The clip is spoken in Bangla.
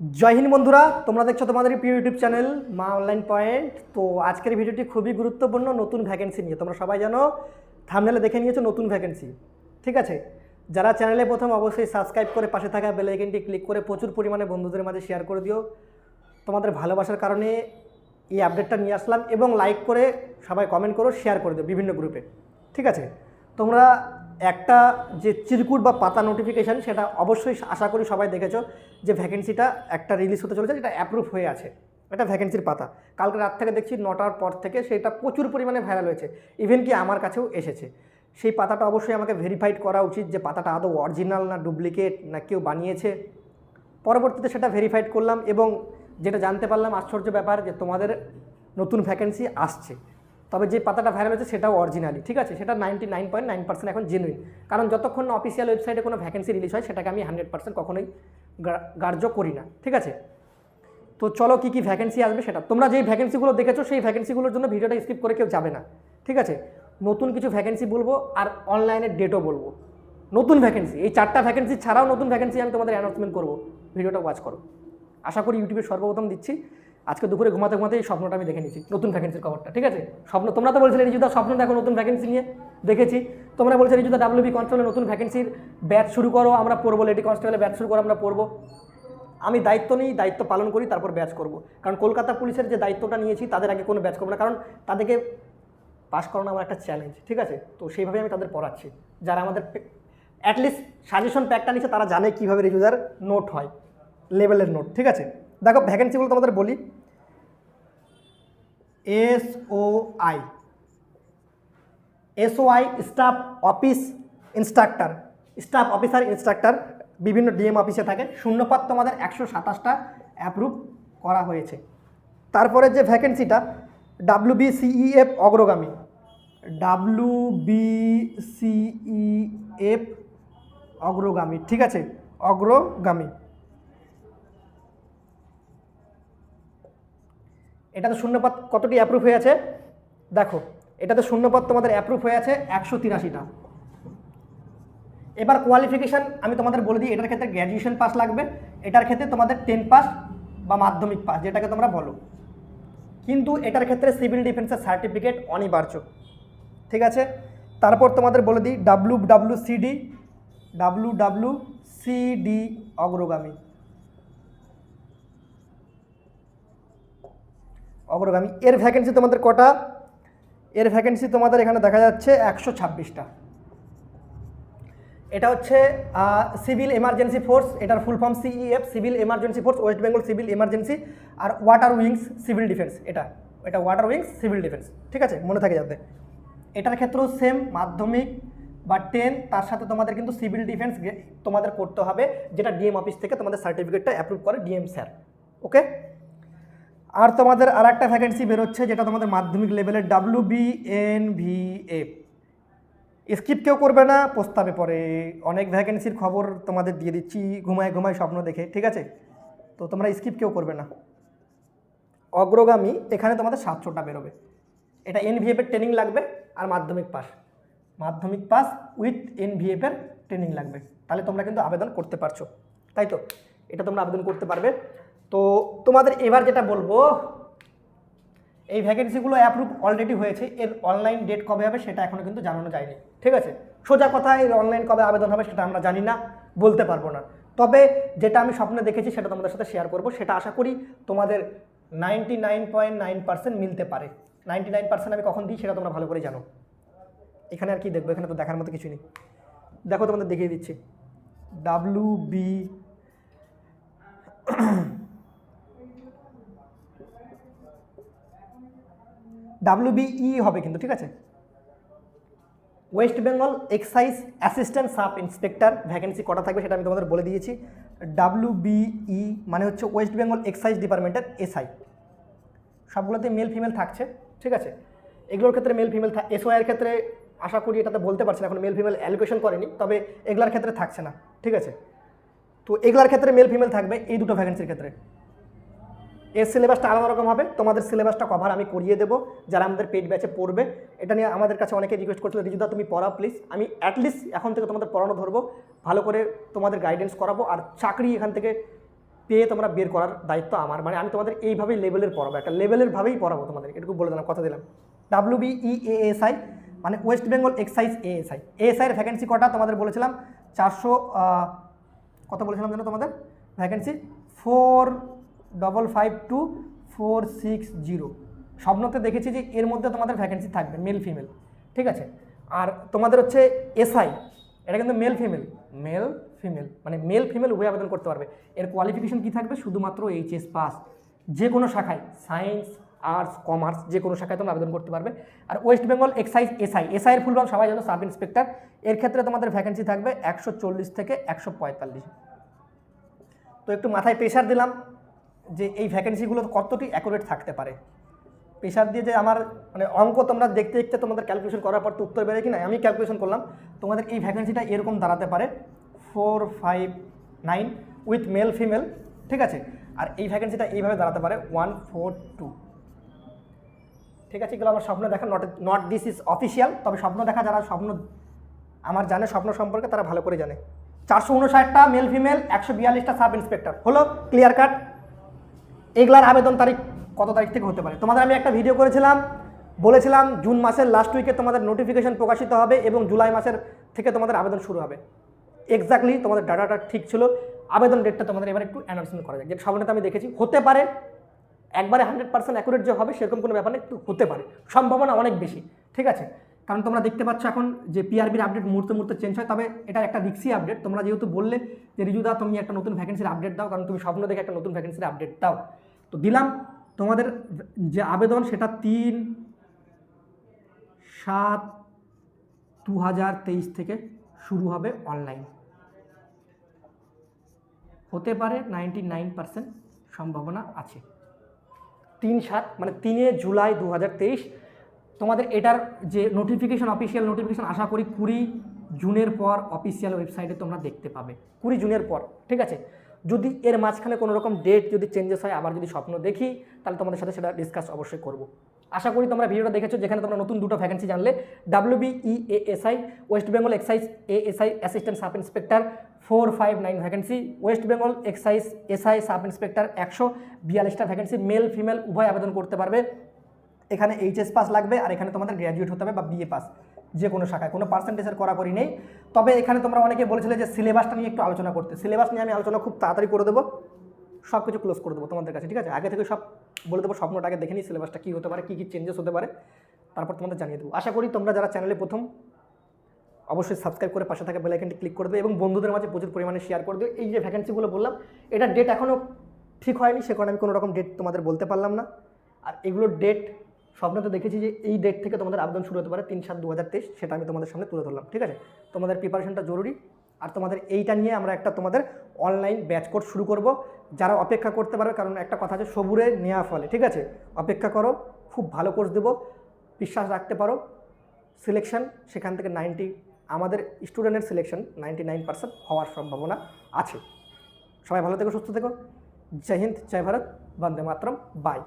জয় হিন্দ বন্ধুরা, তোমরা দেখছ তোমাদের প্রিয় YouTube channel Maa online point. তো আজকের ভিডিওটি খুবই গুরুত্বপূর্ণ, নতুন ভ্যাকেন্সি নিয়ে। তোমরা সবাই জানো থামনেলে দেখে নিয়েছো নতুন ভ্যাকেন্সি ঠিক আছে? যারা চ্যানেলে প্রথম, অবশ্যই সাবস্ক্রাইব করে পাশে থাকা বেল আইকনটি ক্লিক করে প্রচুর পরিমাণে বন্ধুদের মাঝে শেয়ার করে দিও। তোমাদের ভালোবাসার কারণে এই আপডেটটা নিয়ে আসলাম এবং লাইক করে সবাই কমেন্ট করো শেয়ার করে দিও বিভিন্ন গ্রুপে ঠিক আছে? তোমরা একটা যে চিরকুট বা পাতা নোটিফিকেশান সেটা অবশ্যই আশা করি সবাই দেখেছ যে ভ্যাকেন্সিটা একটা রিলিজ হতে চলেছে, যেটা অ্যাপ্রুভ হয়ে আছে। এটা ভ্যাকেন্সির পাতা। কালকে রাত থেকে দেখছি নটার পর থেকে সেটা প্রচুর পরিমাণে ভাইরাল হয়েছে। ইভেন কি আমার কাছেও এসেছে। সেই পাতাটা অবশ্যই আমাকে ভেরিফাইড করা উচিত যে পাতাটা আদৌ অরিজিনাল না ডুপ্লিকেট না কেউ বানিয়েছে। পরবর্তীতে সেটা ভেরিফাইড করলাম এবং যেটা জানতে পারলাম, আশ্চর্য ব্যাপার যে তোমাদের নতুন ভ্যাকেন্সি আসছে। তবে যে পাতাটা ভাইরাল হয়েছে সেটাও অরিজিনালি ঠিক আছে? সেটা ninety nine point nine percent এখন জেনুইন কারণ যতক্ষণ না অফিসিয়াল ওয়েবসাইটে কোনো ভ্যাকেন্সি রিলিজ হয়, সেটাকে আমি হান্ড্রেড পার্সেন্ট কখনোই গ্রা- গ্রাহ্য করি না, ঠিক আছে? তো চলো কী কী ভ্যাকেন্সি আসবে সেটা। তোমরা যেই ভ্যাকেন্সিগুলো দেখেছ, সেই ভ্যাকেন্সিগুলোর জন্য ভিডিওটা স্কিপ করে কেউ যাবে না, ঠিক আছে? নতুন কিছু ভ্যাকেন্সি বলব আর অনলাইনের ডেটও বলব। নতুন ভ্যাকেন্সি এই চারটা ভ্যাকেন্সি ছাড়াও নতুন ভ্যাকেন্সি আমি তোমাদের অ্যানাউন্সমেন্ট করব। ভিডিওটা ওয়াচ করো। আশা করি ইউটিউবে সর্বপ্রথম দিচ্ছি। আজকে দুপুরে ঘুমাতে ঘুমাতে এই স্বপ্নটা আমি দেখে নিচ্ছি নতুন ভ্যাকেন্সির খবরটা ঠিক আছে? স্বপ্ন, তোমরা তো বলছিলে রিজুদা, স্বপ্ন দেখো নতুন ভ্যাকেন্সি নিয়ে, দেখেছি। তোমরা বলছো রিজুদা ডাব্লিউবি কনস্টেবলের নতুন ভ্যাকেন্সির ব্যাচ শুরু করো, আমরা পড়ব লেডি কনস্টেবলের ব্যাচ শুরু করো, আমরা পড়ব। আমি দায়িত্ব নিই, দায়িত্ব পালন করি, তারপর ব্যাচ করব। কারণ কলকাতা পুলিশের যে দায়িত্বটা নিয়েছি, তাদের আগে কোনো ব্যাচ করব না। কারণ তাদেরকে পাস করানো আমার একটা চ্যালেঞ্জ ঠিক আছে? তো সেইভাবে আমি তাদের পড়াচ্ছি। যারা আমাদের অ্যাটলিস্ট সাজেশন প্যাকটা নিচ্ছে তারা জানে কীভাবে রেজুদার নোট হয় লেভেলের নোট ঠিক আছে? দেখো ভ্যাকেন্সিগুলো তোমাদের বলি S O I. SOI staff office instructor. Staff officer instructor, বিভিন্ন ডিএম অফিসে থাকে। শূন্যপাত তোমাদের একশো সাতাশটা অ্যাপ্রুভ করা হয়েছে। তারপরে যে ভ্যাকেন্সিটা ডাব্লিউ বিসিইএফ অগ্রগামী। ডাব্লিউ বিসিইএফ অগ্রগামী, ঠিক আছে? অগ্রগামী। এটাতে শূন্যপাত কতটি অ্যাপ্রুভ হয়ে আছে? দেখো, এটাতে শূন্যপদ তোমাদের অ্যাপ্রুভ হয়ে আছে একশো তিরাশিটা। এবার কোয়ালিফিকেশান আমি তোমাদের বলে দিই, এটার ক্ষেত্রে গ্র্যাজুয়েশন পাস লাগবে। এটার ক্ষেত্রে তোমাদের টেন পাস বা মাধ্যমিক পাস যেটাকে তোমরা বলো। কিন্তু এটার ক্ষেত্রে সিভিল ডিফেন্সের সার্টিফিকেট অনিবার্য। ঠিক আছে? তারপর তোমাদের বলে দিই W W CD W W CD অগ্রগামী। অগ্রগামী। এর ভ্যাকেন্সি তোমাদের কটা? এর ভ্যাকেন্সি তোমাদের এখানে দেখা যাচ্ছে একশো ছাব্বিশটা। এটা হচ্ছে সিভিল এমার্জেন্সি ফোর্স এটার full form CEF civil emergency force West Bengal civil emergency আর ওয়াটার উইংস সিভিল ডিফেন্স এটা এটা ওয়াটার উইংস সিভিল ডিফেন্স ঠিক আছে? মনে থাকে যাতে। এটার ক্ষেত্রেও সেম মাধ্যমিক বা টেন তার সাথে তোমাদের কিন্তু সিভিল ডিফেন্স তোমাদের করতে হবে, যেটা ডিএম অফিস থেকে তোমাদের সার্টিফিকেটটা অ্যাপ্রুভ করে ডিএম স্যার ওকে আর তোমাদের আর একটা ভ্যাকেন্সি বেরোচ্ছে, যেটা তোমাদের মাধ্যমিক লেভেলের W B N V F skip কেউ করবে না, প্রস্তাবে পরে অনেক ভ্যাকেন্সির খবর তোমাদের দিয়ে দিচ্ছি, ঘুমায় ঘুমায় স্বপ্ন দেখে, ঠিক আছে? তো তোমরা স্কিপ কেউ করবে না। অগ্রগামী, এখানে তোমাদের সাতশোটা বেরোবে। এটা এনভিএফের ট্রেনিং লাগবে আর মাধ্যমিক পাস মাধ্যমিক পাস উইথ এনভিএফের ট্রেনিং লাগবে। তাহলে তোমরা কিন্তু আবেদন করতে পারছ। তাই তো? এটা তোমরা আবেদন করতে পারবে। তো তোমাদের এবার যেটা বলব, এই ভ্যাকেন্সিগুলো অ্যাপ্রুভ অলরেডি হয়েছে, এর অনলাইন ডেট কবে হবে সেটা এখনও কিন্তু জানানো যায়নি, ঠিক আছে? সোজা কথা, এর অনলাইন কবে আবেদন হবে সেটা আমরা জানি না, বলতে পারব না। তবে যেটা আমি স্বপ্নে দেখেছি সেটা তোমাদের সাথে শেয়ার করব, সেটা আশা করি তোমাদের ninety nine point nine percent মিলতে পারে। নাইনটি নাইন পার্সেন্ট আমি কখন দিই সেটা তোমরা ভালো করে জানো। এখানে আর কি দেখব, এখানে তো দেখার মতো কিছু নেই। দেখো তোমাদের দেখিয়ে দিচ্ছি। ডাব্লু বি ডাব্লিউবিই হবে কিন্তু, ঠিক আছে? West Bengal excise assistant sub inspector vacancy কটা থাকবে সেটা আমি তোমাদের বলে দিয়েছি। ডাব্লিউবিই মানে হচ্ছে ওয়েস্ট বেঙ্গল এক্সাইজ ডিপার্টমেন্টের এসআই সবগুলোতে মেল ফিমেল থাকছে, ঠিক আছে? এগুলোর ক্ষেত্রে মেল ফিমেল এসওআইয়ের ক্ষেত্রে আশা করি এটাতে বলতে পারছি না, এখন মেল ফিমেল অ্যালোকেশন করেনি, তবে এগুলার ক্ষেত্রে থাকছে না, ঠিক আছে? তো এগুলার ক্ষেত্রে মেল ফিমেল থাকবে, এই দুটো ভ্যাকেন্সির ক্ষেত্রে। এর সিলেবাসটা আলাদা রকম হবে। তোমাদের সিলেবাসটা কভার আমি করিয়ে দেবো। যারা আমাদের পেড ব্যাচে পড়বে, এটা নিয়ে আমাদের কাছে অনেকে রিকোয়েস্ট করছিল, রিজুদা, তুমি পড়াও প্লিজ আমি অ্যাটলিস্ট এখন থেকে তোমাদের পড়ানো ধরবো। ভালো করে তোমাদের গাইডেন্স করাবো আর চাকরি এখান থেকে পেয়ে তোমরা বের করার দায়িত্ব আমার। মানে আমি তোমাদের এইভাবেই লেভেলের পড়াবো, একটা লেভেলের ভাবেই পড়াবো তোমাদের। এটুকু বলে দিলাম, কথা দিলাম। ডাব্লিউ বি ই এএসআই মানে West Bengal excise ASI ASI এর ভ্যাকেন্সি কটা তোমাদের বলেছিলাম? চারশো কত বলেছিলাম যেন তোমাদের? Vacancy four double five two four six zero স্বপ্নতে দেখেছি যে এর মধ্যে তোমাদের ভ্যাকেন্সি থাকবে মেল ফিমেল ঠিক আছে? আর তোমাদের হচ্ছে এসআই এটা কিন্তু মেল ফিমেল মেল ফিমেল মানে মেল ফিমেল উভয় আবেদন করতে পারবে। এর কোয়ালিফিকেশন কি থাকবে? শুধুমাত্র এইচএস পাস যে কোনো শাখায় সায়েন্স আর্টস কমার্স যে কোনো শাখায় তোমরা আবেদন করতে পারবে। আর West Bengal excise SI SI এর ফুল ফর্ম সবাই জানো সাব ইন্সপেক্টর এর ক্ষেত্রে তোমাদের ভ্যাকেন্সি থাকবে একশো চল্লিশ থেকে একশো পঁয়তাল্লিশ। তো একটু মাথায় প্রেশার দিলাম। যে এই ভ্যাকেন্সিগুলো কতটি অ্যাকুরেট থাকতে পারে? প্রেশার দিয়ে যে আমার মানে অঙ্ক তোমরা দেখতে দেখতে তোমাদের ক্যালকুলেশন করার পর তো উত্তর বেরোয় কি না আমি ক্যালকুলেশন করলাম, তোমাদের এই ভ্যাকেন্সিটা এরকম দাঁড়াতে পারে four five nine with male female ঠিক আছে? আর এই ভ্যাকেন্সিটা এইভাবে দাঁড়াতে পারে ওয়ান ফোর টু ঠিক আছে? এগুলো আমার স্বপ্ন দেখা not not this is official তবে স্বপ্ন দেখা যারা স্বপ্ন, আমার জানে স্বপ্ন সম্পর্কে তারা ভালো করে জানে। চারশো উনষাটটা মেল ফিমেল একশো বিয়াল্লিশটা সাব ইন্সপেক্টর হলো ক্লিয়ার কাট এগুলার আবেদন তারিখ কত তারিখ থেকে হতে পারে? তোমাদের আমি একটা ভিডিও করেছিলাম, বলেছিলাম জুন মাসের লাস্ট উইকে তোমাদের নোটিফিকেশন প্রকাশিত হবে এবং জুলাই মাসের থেকে তোমাদের আবেদন শুরু হবে। এক্স্যাক্টলি তোমাদের ডাটাটা ঠিক ছিল। আবেদন ডেটটা তোমাদের এবার একটু অ্যানাউন্সমেন্ট করা যায় যেটা সামনে আমি দেখেছি, হতে পারে, একবারে হান্ড্রেড পার্সেন্ট অ্যাকুরেট যে হবে, সেরকম কোনো ব্যাপার একটু হতে পারে। সম্ভাবনা অনেক বেশি, ঠিক আছে? কারণ তোমরা দেখতে পাচ্ছ এখন যে পিআরবির আপডেট মুহূর্তে মুহূর্তে চেঞ্জ হয়, তবে এটা একটা রিক্সি আপডেট তোমরা যেহেতু বললে যে রিজুদা, তুমি একটা নতুন ভ্যাকেন্সির আপডেট দাও, কারণ তুমি স্বপ্ন দেখে একটা নতুন ভ্যাকেন্সির আপডেট দাও। তো দিলাম, তোমাদের যে আবেদন সেটা তিন, সাত দু থেকে শুরু হবে অনলাইন হতে পারে নাইনটি নাইন সম্ভাবনা আছে। তিন সাত মানে তিনে জুলাই দু হাজার তেইশ তোমাদের এটার যে নোটিফিকেশন অফিসিয়াল নোটিফিকেশন আশা করি কুড়ি জুনের পর অফিসিয়াল ওয়েবসাইটে তোমরা দেখতে পাবে। কুড়ি জুনের পর, ঠিক আছে? যদি এর মাঝখানে কোনো রকম ডেট যদি চেঞ্জেস হয়, আবার যদি স্বপ্ন দেখি, তাহলে তোমাদের সাথে সেটা ডিসকাস অবশ্যই করব। আশা করি তোমরা ভিডিওটা দেখেছ, যেখানে তোমরা নতুন দুটো ভ্যাকেন্সি জানলে। W B E ASI West Bengal excise ASI assistant sub inspector four five nine vacancy West Bengal excise SI sub inspector একশো বিয়াল্লিশটা ভ্যাকেন্সি মেল ফিমেল উভয় আবেদন করতে পারবে। এখানে এইচএস পাস লাগবে আর এখানে তোমাদের গ্র্যাজুয়েট হতে হবে বা বিএ পাস যে কোনো শাখায়। কোনো পার্সেন্টেজের করাকরি নেই। তবে এখানে তোমরা অনেকে বলেছিলে যে সিলেবাসটা নিয়ে একটু আলোচনা করতে। সিলেবাস নিয়ে আমি আলোচনা খুব তাড়াতাড়ি করে দেবো। সব কিছু ক্লোজ করে দেবো তোমাদের কাছে, ঠিক আছে? আগে থেকে সব বলে দেবো, স্বপ্নটা আগে দেখে নিই সিলেবাসটা কী হতে পারে, কী কী চেঞ্জেস হতে পারে। তারপর তোমাদের জানিয়ে দেবো। আশা করি তোমরা যারা চ্যানেলে প্রথম, অবশ্যই সাবস্ক্রাইব করে পাশে থাকা বেলাইকনটি ক্লিক করে দেবে এবং বন্ধুদের মাঝে প্রচুর পরিমাণে শেয়ার করে দেবে এই যে ভ্যাকেন্সিগুলো বললাম, এটা ডেট এখনও ঠিক হয়নি, সে কারণে আমি কোনো রকম ডেট তোমাদের বলতে পারলাম না। আর এগুলোর ডেট স্বপ্নতে দেখেছি যে এই ডেট থেকে তোমাদের আবেদন শুরু হতে পারে তিন সাত দু হাজার তেইশ, সেটা আমি তোমাদের সামনে তুলে ধরলাম, ঠিক আছে? তোমাদের প্রিপারেশনটা জরুরি। আর তোমাদের এইটা নিয়ে আমরা একটা তোমাদের অনলাইন ব্যাচ কোর্স শুরু করব। যারা অপেক্ষা করতে পারবে, কারণ একটা কথা আছে, সবুরে নেওয়া ফলে, ঠিক আছে? অপেক্ষা করো, খুব ভালো কোর্স দেবো। বিশ্বাস রাখতে পারো সিলেকশন সেখান থেকে নাইনটি আমাদের স্টুডেন্টের সিলেকশন নাইনটি নাইন পার্সেন্ট হওয়ার সম্ভাবনা আছে। সবাই ভালো থেকো, সুস্থ থেকো। জয় হিন্দ, জয় ভারত, বন্দে মাতরম বাই